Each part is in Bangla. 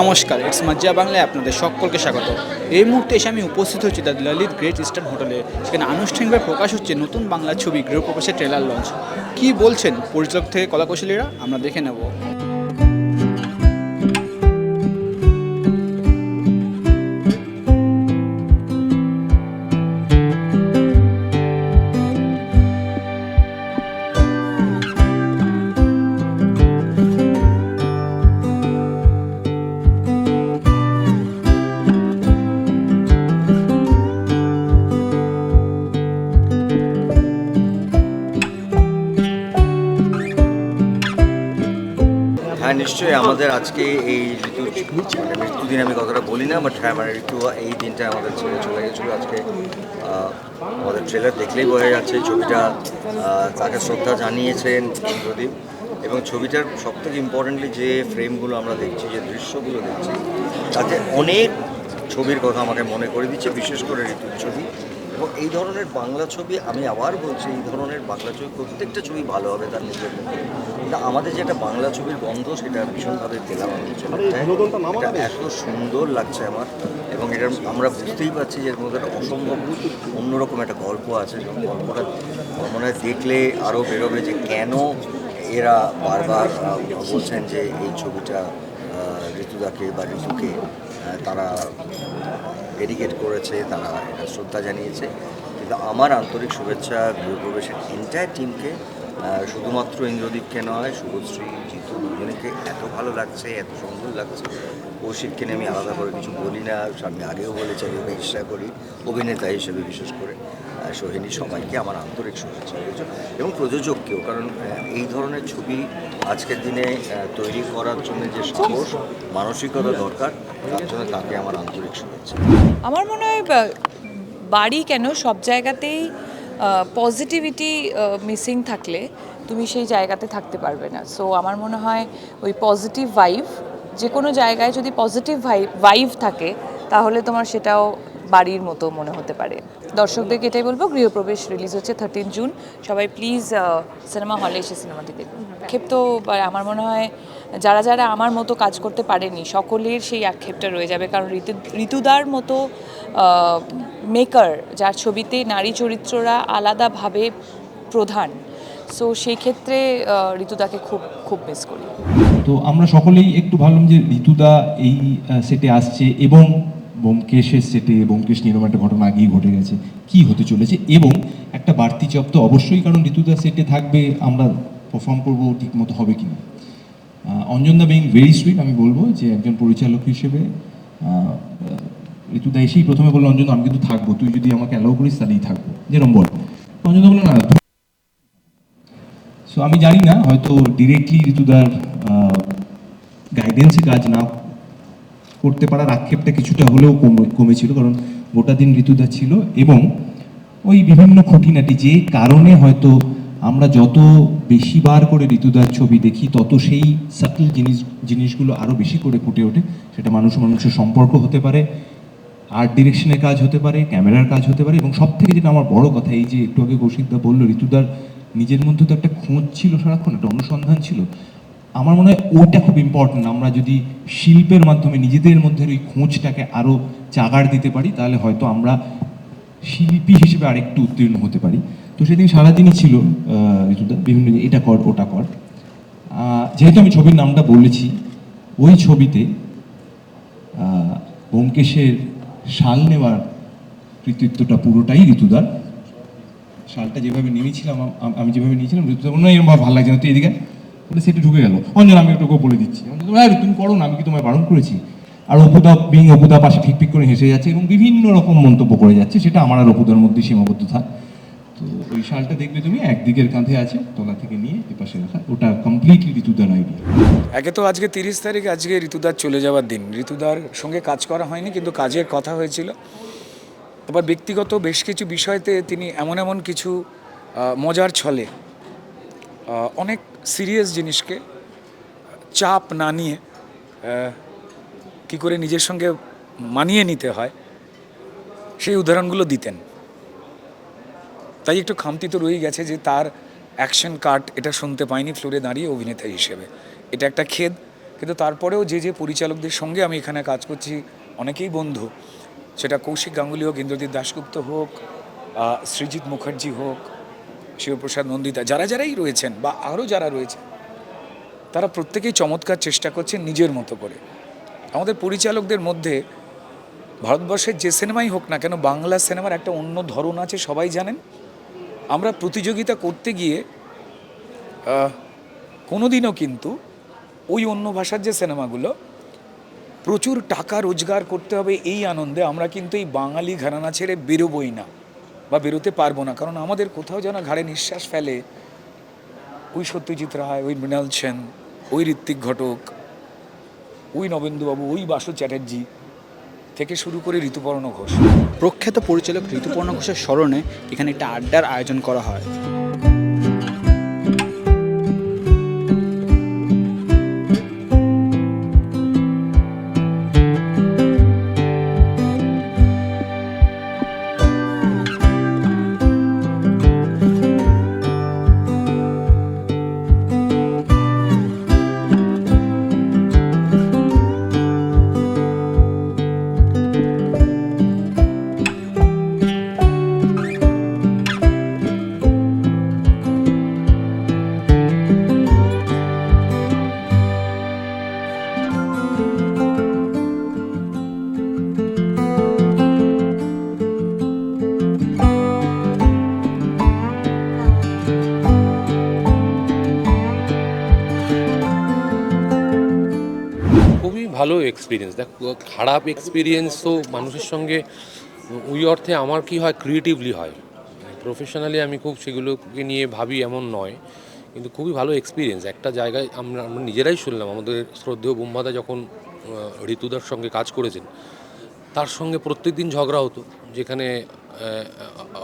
নমস্কার ইটস মজ্জা বাংলায় আপনাদের সকলকে স্বাগত। এই মুহূর্তে এসে আমি উপস্থিত হচ্ছি দ্য ললিত গ্রেট ইস্টার্ন হোটেলে, সেখানে আনুষ্ঠানিকভাবে প্রকাশ হচ্ছে নতুন বাংলা ছবি, গৃহপ্রবেশের ট্রেলার লঞ্চ। কি বলছেন পরিচালক থেকে কলাকৌশলীরা? আমরা দেখে নেব। নিশ্চয়ই আমাদের আজকে এই ঋতু মৃত্যুদিন আমি কথাটা বলি না বাট হ্যাঁ মানে ঋতু এই দিনটা আমাদের ছেড়ে চলে গেছিল। আজকে আমাদের ট্রেলার দেখলেই বোঝা যাচ্ছে ছবিটা তাকে শ্রদ্ধা জানিয়েছেন ইন্দ্রদীপ। এবং ছবিটার সব থেকে ইম্পর্টেন্টলি যে ফ্রেমগুলো আমরা দেখছি, যে দৃশ্যগুলো দেখছি, তাতে অনেক ছবির কথা আমাকে মনে করে দিচ্ছে, বিশেষ করে ঋতুর ছবি। এবং এই ধরনের বাংলা ছবি আমি আবার বলছি এই ধরনের বাংলা ছবি প্রত্যেকটা ছবি ভালো হবে তার নিজের মধ্যে। কিন্তু আমাদের যেটা বাংলা ছবির গন্ধ সেটা ভীষণভাবে পেলাম এত সুন্দর লাগছে আমার। এবং এটা আমরা বুঝতেই পারছি যে এর মধ্যে একটা অসম্ভব অন্যরকম একটা গল্প আছে। এবং গল্পটা মনে হয় দেখলে আরও বেরোবে যে কেন এরা বারবার বলছেন যে এই ছবিটা ঋতুদাকে বা ঋতুকে তারা ডেডিকেট করেছে, তারা এটা শ্রদ্ধা জানিয়েছে। কিন্তু আমার আন্তরিক শুভেচ্ছা গৃহপ্রবেশের এন্টায়ার টিমকে শুধুমাত্র ইন্দ্রদীপকে নয়, শুভশ্রী, জিতু দুজনকে এত ভালো লাগছে, এত সুন্দর লাগছে। কৌশিককে নিয়ে আমি আলাদা করে কিছু বলি না, আমি আগেও বলেছি, আমি ইচ্ছা করি, অভিনেতা হিসেবে বিশেষ করে। সোহিনী সবাইকে আমার আন্তরিক শুভেচ্ছা রয়েছে এবং প্রযোজককেও, কারণ এই ধরনের ছবি আজকের দিনে তৈরি করার জন্য যে সাহস, মানসিকতা দরকার আমার মনে হয় বাড়ি কেন সব জায়গাতেই পজিটিভিটি মিসিং থাকলে তুমি সেই জায়গাতে থাকতে পারবে না। সো আমার মনে হয়, ওই পজিটিভ ভাইভ যে কোনো জায়গায় যদি পজিটিভ ভাইভ ভাইভ থাকে, তাহলে তোমার সেটাও বাড়ির মতো মনে হতে পারে। দর্শকদেরকে এটাই বলব, গৃহপ্রবেশ রিলিজ হচ্ছে থার্টিন জুন সবাই প্লিজ সিনেমা হলে এসে সিনেমাটি দেখুন। আক্ষেপ তো আমার মনে হয় যারা যারা আমার মতো কাজ করতে পারেনি, সকলের সেই আক্ষেপটা রয়ে যাবে। কারণ ঋতু, ঋতুদার মতো মেকার যার ছবিতে নারী চরিত্ররা আলাদাভাবে প্রধান। সো সেই ক্ষেত্রে ঋতুদাকে খুব খুব মিস করি। তো আমরা সকলেই একটু ভাবলাম যে ঋতুদা এই সেটে আসছে এবং বোমকেশের সেটে বোমকেশ নিয়ে একটা ঘটনা আগেই ঘটে গেছে। কি হতে চলেছে? এবং একটা বাড়তি চাপ তো অবশ্যই, কারণ ঋতুদা সেটে থাকবে, আমরা পারফর্ম করব ঠিক মতো হবে কি না অঞ্জনদা বিং ভেরি সুইট আমি বলব যে একজন পরিচালক হিসেবে ঋতুদা এসেই প্রথমে বলল, অঞ্জন, আমি কিন্তু থাকব, তুই যদি আমাকে অ্যালাউ করিস, তাহলেই থাকব। যেরকম বল। অঞ্জনদা বলল, না সো আমি জানি না, হয়তো ডিরেক্টলি ঋতুদার গাইডেন্সে কাজ না করতে পারার আক্ষেপটা কিছুটা হলেও কমে- কমেছিল, কারণ গোটা দিন ঋতুদা ছিল এবং ওই বিভিন্ন খুঁটিনাটি যে কারণে হয়তো আমরা যত বেশি বার করে ঋতুদার ছবি দেখি, তত সেই সাটল জিনিস, জিনিসগুলো আরও বেশি করে ফুটে ওঠে। সেটা মানুষ মানুষের সম্পর্ক হতে পারে আর্ট ডিরেকশনের কাজ হতে পারে ক্যামেরার কাজ হতে পারে, এবং সব থেকে যেটা আমার বড় কথা, এই যে একটু আগে কৌশিকদা বলল, ঋতুদার নিজের মধ্যে তো একটা খোঁজ ছিল সারাক্ষণ, একটা অনুসন্ধান ছিল। আমার মনে হয় ওইটা খুব ইম্পর্টেন্ট আমরা যদি শিল্পের মাধ্যমে নিজেদের মধ্যে ওই খোঁজটাকে আরও চাগার দিতে পারি, তাহলে হয়তো আমরা শিল্পী হিসেবে আরেকটু উত্তীর্ণ হতে পারি। তো সেদিন সারাদিনই ছিল বিভিন্ন এটা কর, ওটা কর। যেহেতু আমি ছবির নামটা বলেছি, ওই ছবিতে ব্যোমকেশের শাল নেওয়ার কৃতিত্বটা পুরোটাই ঋতুদার। শালটা যেভাবে নিয়েছিলাম, আম- যেভাবে নিয়েছিলাম ঋতুদা বলল না এরকম ভালো লাগছে না। তুই এদিকে বলে সেটা ঢুকে গেল। অঞ্জন আমি একটু বলে দিচ্ছি। তুমি করো না, আমি কি তোমায় বারণ করেছি? আর অপুদা বিং, অপুদা পাশে ফিক ফিক করে হেসে যাচ্ছে এবং বিভিন্ন রকম মন্তব্য করে যাচ্ছে, সেটা আমার আর অপুদার মধ্যে সীমাবদ্ধ থাক ওই শালটা দেখবে তুমি, একদিকের কাঁধে আছে, তলা থেকে নিয়ে এপাশে রাখা, ওটা কমপ্লিটলি ঋতুদার আইডিয়া একে তো আজকে তিরিশ তারিখ, আজকে ঋতুদার চলে যাওয়ার দিন। ঋতুদার সঙ্গে কাজ করা হয়নি, কিন্তু কাজের কথা হয়েছিল। আবার ব্যক্তিগত বেশ কিছু বিষয়তে তিনি এমন এমন কিছু মজার ছলে অনেক সিরিয়াস জিনিসকে চাপ না নিয়ে কি করে নিজের সঙ্গে মানিয়ে নিতে হয়, সেই উদাহরণগুলো দিতেন। তাই একটু খামতি তো রয়ে গেছে যে তার অ্যাকশন কাট এটা শুনতে পাইনি ফ্লোরে দাঁড়িয়ে অভিনেতা হিসেবে। এটা একটা খেদ, কিন্তু তারপরেও যে যে পরিচালকদের সঙ্গে আমি এখানে কাজ করছি, অনেকেই বন্ধু। সেটা কৌশিক গাঙ্গুলি হোক, ইন্দ্রজিৎ দাশগুপ্ত হোক সৃজিৎ মুখার্জি হোক, শিবপ্রসাদ নন্দিতা, যারা যারাই রয়েছেন বা আরও যারা রয়েছেন, তারা প্রত্যেকেই চমৎকার চেষ্টা করছেন নিজের মতো করে। আমাদের পরিচালকদের মধ্যে ভারতবর্ষের যে সিনেমাই হোক না কেন, বাংলা সিনেমার একটা অন্য ধরন আছে, সবাই জানেন। আমরা প্রতিযোগিতা করতে গিয়ে কোনোদিনও কিন্তু ওই অন্য ভাষার যে সিনেমাগুলো, প্রচুর টাকা রোজগার করতে হবে এই আনন্দে আমরা কিন্তু এই বাঙালি ঘরানা ছেড়ে বেরোবই না বা বেরোতে পারব না। কারণ আমাদের কোথাও যেন ঘাড়ে নিঃশ্বাস ফেলে ওই সত্যজিৎ রায়, ওই মৃণাল সেন, ওই ঋত্বিক ঘটক, ওই নবেন্দুবাবু, ওই বাসু চ্যাটার্জি থেকে শুরু করে ঋতুপর্ণ ঘোষ। প্রখ্যাত পরিচালক ঋতুপর্ণ ঘোষের স্মরণে এখানে একটা আড্ডার আয়োজন করা হয়। ভালো এক্সপিরিয়েন্স দেখ খারাপ এক্সপিরিয়েন্স তো মানুষের সঙ্গে ওই অর্থে আমার কি হয় ক্রিয়েটিভলি হয়। প্রফেশনালি আমি খুব সেগুলোকে নিয়ে ভাবি এমন নয়, কিন্তু খুবই ভালো এক্সপিরিয়েন্স একটা জায়গায় আমরা আমরা নিজেরাই শুনলাম, আমাদের শ্রদ্ধেয় বোম্বাদা যখন ঋতুদার সঙ্গে কাজ করেছেন, তার সঙ্গে প্রত্যেক দিন ঝগড়া হতো, যেখানে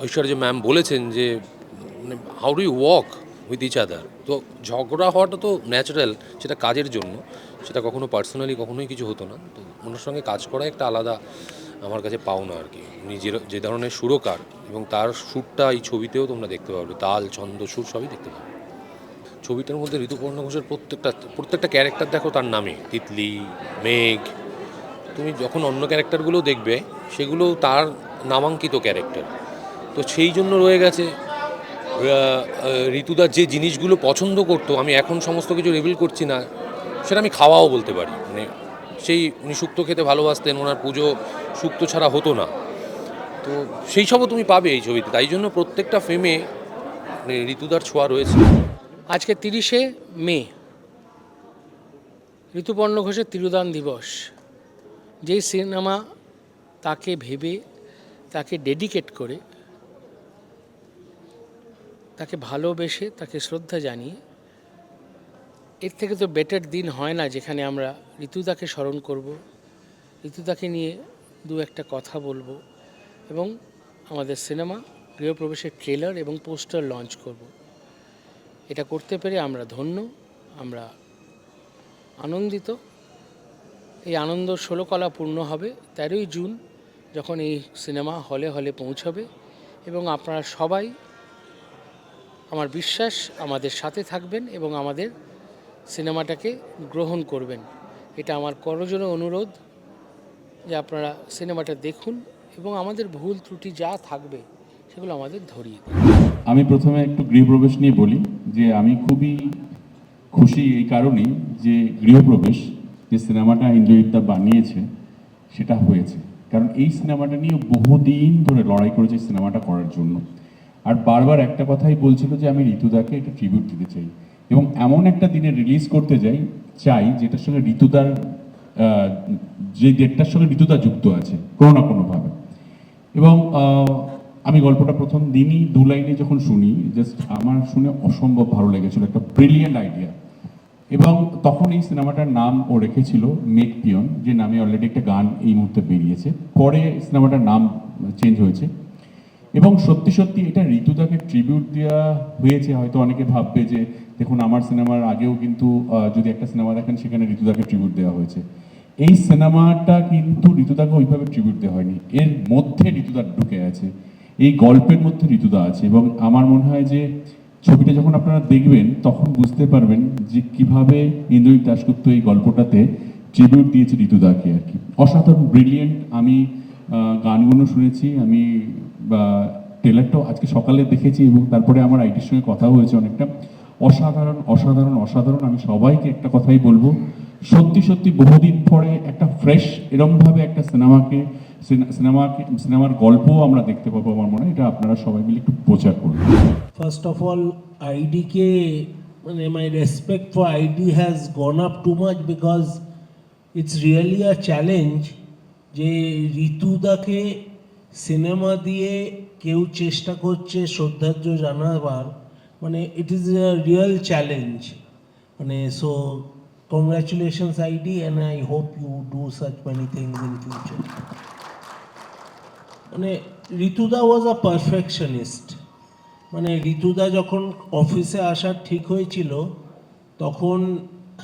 ঐশ্বর্য ম্যাম বলেছেন যে মানে how do you walk with each other তো ঝগড়া হওয়াটা তো ন্যাচারাল সেটা কাজের জন্য। সেটা কখনো পার্সোনালি কখনোই কিছু হতো না। তো ওনার সঙ্গে কাজ করা একটা আলাদা আমার কাছে পাওনা আর কি। উনি যে যে ধরনের সুরকার এবং তার সুরটা এই ছবিতেও তোমরা দেখতে পাবে। তাল, ছন্দ, সুর সবই দেখতে পাবে। ছবিটার মধ্যে ঋতুপর্ণ ঘোষের প্রত্যেকটা প্রত্যেকটা ক্যারেক্টার দেখো তার নামে। তিতলি, মেঘ। তুমি যখন অন্য ক্যারেক্টারগুলো দেখবে, সেগুলো তার নামাঙ্কিত ক্যারেক্টার তো সেই জন্য রয়ে গেছে ঋতুদার যে জিনিসগুলো পছন্দ করতো, আমি এখন সমস্ত কিছু রিভিল করছি না। সেটা আমি খাওয়াও বলতে পারি। মানে সেই উনি শুক্তো খেতে ভালোবাসতেন, ওনার পুজো শুক্তো ছাড়া হতো না। তো সেই সবও তুমি পাবে এই ছবিতে। তাই জন্য প্রত্যেকটা ফ্রেমে মানে ঋতুদার ছোঁয়া রয়েছে। আজকে তিরিশে মে, ঋতুপর্ণ ঘোষের তিরুদান দিবস। যেই সিনেমা তাকে ভেবে, তাকে ডেডিকেট করে, তাকে ভালোবেসে, তাকে শ্রদ্ধা জানিয়ে এর থেকে তো বেটার দিন হয় না যেখানে আমরা ঋতুদাকে স্মরণ করব। ঋতুদাকে নিয়ে দু একটা কথা বলব এবং আমাদের সিনেমা গৃহপ্রবেশের ট্রেলার এবং পোস্টার লঞ্চ করব। এটা করতে পেরে আমরা ধন্য, আমরা আনন্দিত। এই আনন্দ ষোলকলা পূর্ণ হবে তেরোই জুন যখন এই সিনেমা হলে হলে পৌঁছবে এবং আপনারা সবাই আমার বিশ্বাস, আমাদের সাথে থাকবেন এবং আমাদের সিনেমাটাকে গ্রহণ করবেন। এটা আমার করজোর অনুরোধ যে আপনারা সিনেমাটা দেখুন এবং আমাদের ভুল ত্রুটি যা থাকবে সেগুলো আমাদের ধরিয়ে আমি প্রথমে একটু গৃহপ্রবেশ নিয়ে বলি যে আমি খুবই খুশি এই কারণেই যে গৃহপ্রবেশ যে সিনেমাটা ইন্দ্রজিৎদা বানিয়েছে সেটা হয়েছে। কারণ এই সিনেমাটা নিয়ে বহুদিন ধরে লড়াই করেছে সিনেমাটা করার জন্য। আর বারবার একটা কথাই বলছিল যে আমি ঋতুদাকে একটা ট্রিবিউট দিতে চাই। এবং এমন একটা দিনে রিলিজ করতে যাই, চাই যেটার সঙ্গে ঋতুদার যে ডেটটার সঙ্গে ঋতুদা যুক্ত আছে, কোনো না কোনোভাবে। এবং আমি গল্পটা প্রথম দিনই দু লাইনে যখন শুনি জাস্ট আমার শুনে অসম্ভব ভালো লেগেছিল, একটা ব্রিলিয়েন্ট আইডিয়া এবং তখন এই সিনেমাটার নাম ও রেখেছিল মেক পিয়ন, যে নামে অলরেডি একটা গান এই মুহূর্তে বেরিয়েছে। পরে সিনেমাটার নাম চেঞ্জ হয়েছে। এবং সত্যি সত্যি এটা ঋতুদাকে ট্রিবিউট দেওয়া হয়েছে, হয়তো অনেকে ভাববে যে দেখুন, আমার সিনেমার আগেও কিন্তু যদি একটা সিনেমা দেখেন, সেখানে ঋতুদাকে ট্রিবিউট দেওয়া হয়েছে। এই সিনেমাটা কিন্তু ঋতুদাকে ওইভাবে ট্রিবিউট দেওয়া হয়নি। এর মধ্যে ঋতুদা ঢুকে আছে। এই গল্পের মধ্যে ঋতুদা আছে এবং আমার মনে হয় যে, ছবিটা যখন আপনারা দেখবেন, তখন বুঝতে পারবেন যে কীভাবে ইন্দ্রজিৎ দাশগুপ্ত এই গল্পটাতে ট্রিবিউট দিয়েছে ঋতুদাকে আর কি। অসাধারণ ব্রিলিয়েন্ট আমি গানগুলো শুনেছি, আমি, বা ট্রেলারটাও আজকে সকালে দেখেছি এবং তারপরে আমার আইটির সঙ্গে কথা হয়েছে অনেকটা। অসাধারণ অসাধারণ অসাধারণ। আমি সবাইকে একটা কথাই বলব। সত্যি সত্যি বহুদিন পরে একটা ফ্রেশ এরমভাবে একটা সিনেমাকে সিনেমাকে সিনেমার গল্পও আমরা দেখতে পাবো আমার মনে হয়। এটা আপনারা সবাই মিলে একটু প্রচার করুন। First of all, IDK, মানে my respect for ID has gone up to much because it's really a challenge যে ঋতুদাকে সিনেমা দিয়ে কেউ চেষ্টা করছে শ্রদ্ধার্য জানাবার। মানে it is a real challenge মানে so congratulations ID and I hope you do such many things in future মানে ঋতুদা ওয়াজ আ পারফেকশনিস্ট মানে ঋতুদা যখন অফিসে আসার ঠিক হয়েছিল, তখন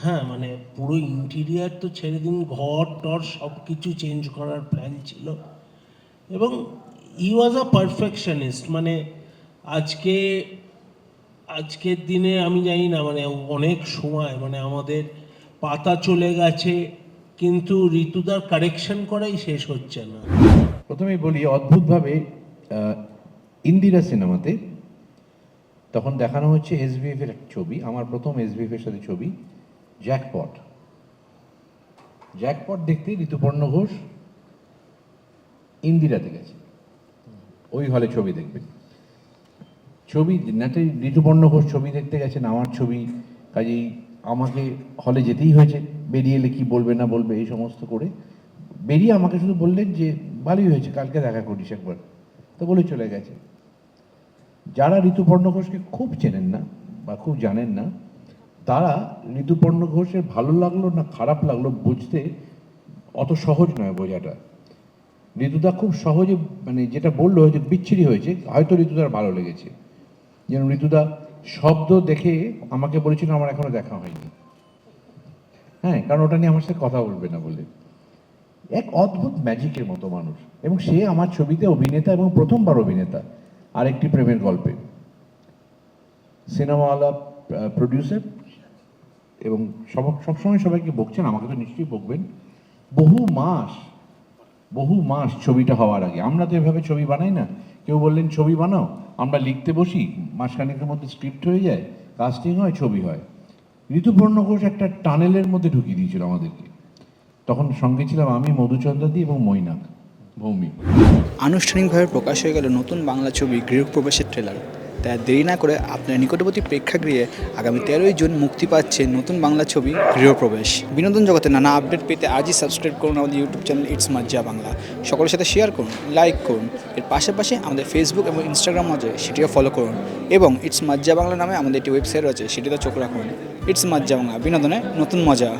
হ্যাঁ মানে পুরো ইন্টিরিয়ার তো ছেড়ে দিন, ঘর, টর সব কিছু চেঞ্জ করার প্ল্যান ছিল। এবং ই ওয়াজ আ পারফেকশনিস্ট মানে আজকে আজকের দিনে আমি জানি না মানে অনেক সময় মানে আমাদের পাতা চলে গেছে, কিন্তু ঋতুদার কারেকশন করাই শেষ হচ্ছে না। প্রথমেই বলি, অদ্ভুতভাবে ইন্দিরা সিনেমাতে তখন দেখানো হচ্ছে এসবিএফ এর ছবি, আমার প্রথম এসবিএফ এর সাথে ছবি জ্যাকপট জ্যাকপট দেখতে ঋতুপর্ণ ঘোষ ইন্দিরাতে গেছে। ওই হলে ছবি দেখবেন। ছবি নাটে ঋতুপর্ণ ঘোষ ছবি দেখতে গেছেন, আমার ছবি। কাজেই আমাকে হলে যেতেই হয়েছে, বেরিয়ে এলে কি বলবে না বলবে এই সমস্ত করে। বেরিয়ে আমাকে শুধু বললেন যে, ভালোই হয়েছে, কালকে দেখা করিস একবার। তো বলে চলে গেছে। যারা ঋতুপর্ণ ঘোষকে খুব চেনেন না বা খুব জানেন না, তারা ঋতুপর্ণ ঘোষের ভালো লাগল না খারাপ লাগল বুঝতে অত সহজ নয় বোঝাটা। ঋতুদা খুব সহজে মানে যেটা বলল যে বিচ্ছিরি হয়েছে, হয়তো ঋতুদার ভালো লেগেছে। যেন ঋতুদা শব্দ দেখে আমাকে বলেছিল আমার এখনও দেখা হয়নি। হ্যাঁ কারণ ওটা নিয়ে আমার সাথে কথা বলবে না বলে। এক অদ্ভুত ম্যাজিকের মতো মানুষ। এবং সে আমার ছবিতে অভিনেতা এবং প্রথমবার অভিনেতা। আরেকটি প্রেমের গল্পে। সিনেমাওয়ালা প্রডিউসার এবং সব- সবসময় সবাইকে বকছেন, আমাকে তো নিশ্চয়ই বকবেন। বহু মাস বহু মাস ছবিটা হওয়ার আগে। আমরা তো এভাবে ছবি বানাই না। কেউ বললেন, ছবি বানাও। আমরা লিখতে বসি, মাসখানেকের মধ্যে স্ক্রিপ্ট হয়ে যায় কাস্টিং হয়, ছবি হয়। ঋতুপর্ণ ঘোষ একটা টানেলের মধ্যে ঢুকিয়ে দিয়েছিল আমাদেরকে। তখন সঙ্গে ছিলাম আমি মধুচন্দ্রাদি এবং মৈনাক, ভৌমিক। আনুষ্ঠানিকভাবে প্রকাশ হয়ে গেল নতুন বাংলা ছবি গৃহপ্রবেশের ট্রেলার তাই দেরি না করে আপনার নিকটবর্তী প্রেক্ষাগৃহে আগামী তেরোই জুন মুক্তি পাচ্ছে নতুন বাংলা ছবি গৃহপ্রবেশ। বিনোদন জগতে নানা আপডেট পেতে আজই সাবস্ক্রাইব করুন আমাদের YouTube channel it's Majja Bangla সকলের সাথে শেয়ার করুন লাইক করুন। এর পাশাপাশি আমাদের ফেসবুক এবং ইনস্টাগ্রাম আছে, সেটিও ফলো করুন। এবং ইটস মাজ্জা বাংলা নামে আমাদের একটি ওয়েবসাইট আছে সেটিতে চোখ রাখুন। ইটস মাজ্জা বাংলা বিনোদনে নতুন মজা।